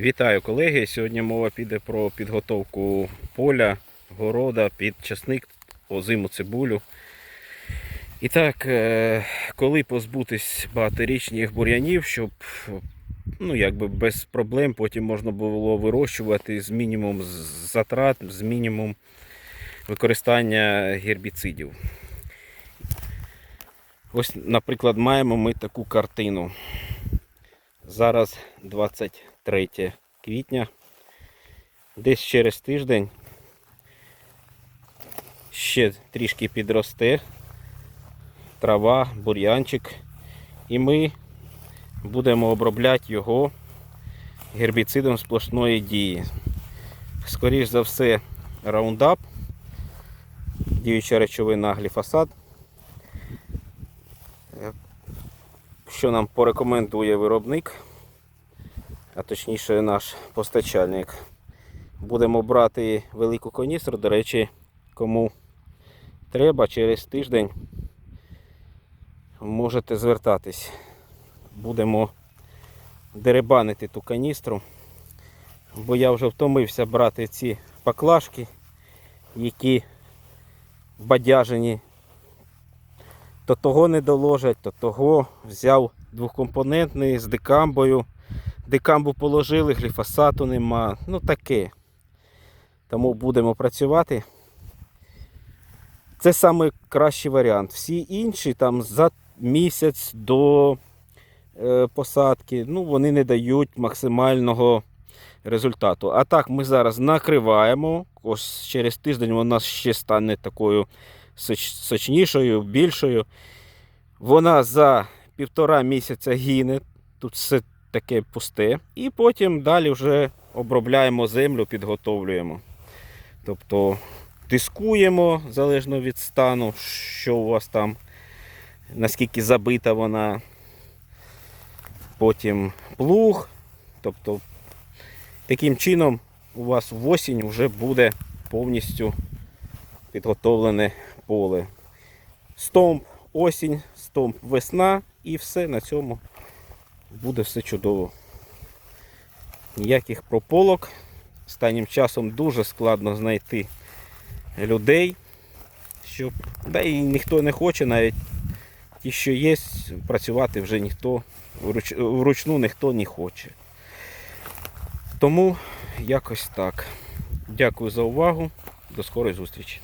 Вітаю колеги! Сьогодні мова піде про підготовку поля, города під часник, озиму цибулю. І так, е, коли позбутись багаторічних бур'янів, щоб ну, якби без проблем потім можна було вирощувати з мінімум затрат, з мінімум використання гербіцидів. Ось, наприклад, маємо ми таку картину. Зараз 23 квітня. Десь через тиждень ще трішки підросте трава, бур'янчик. І ми будемо обробляти його гербіцидом сплошної дії. Скоріш за все, раундап, діюча речовина гліфосат. що нам порекомендує виробник, а точніше наш постачальник. Будемо брати велику каністру, до речі, кому треба через тиждень можете звертатись. Будемо деребанити ту каністру, бо я вже втомився брати ці поклажки, які бадяжені то того не доложать, то того взяв двохкомпонентний з дикамбою. Дикамбу положили, гліфосату нема. Ну таке. Тому будемо працювати. Це найкращий варіант. Всі інші там за місяць до е, посадки, ну, вони не дають максимального результату. А так ми зараз накриваємо. Ось через тиждень вона ще стане такою соч- сочнішою, більшою. Вона за півтора місяця гине, тут все таке пусте. І потім далі вже обробляємо землю, підготовлюємо. Тобто дискуємо залежно від стану, що у вас там, наскільки забита вона. Потім плуг. Тобто таким чином у вас в осінь вже буде повністю підготовлене поле. Стомп осінь, стомп весна і все на цьому буде все чудово. Ніяких прополок. Останнім часом дуже складно знайти людей, щоб. Да і ніхто не хоче, навіть ті, що є, працювати вже ніхто вруч... вручну ніхто не хоче. Тому якось так. Дякую за увагу. До скорої зустрічі.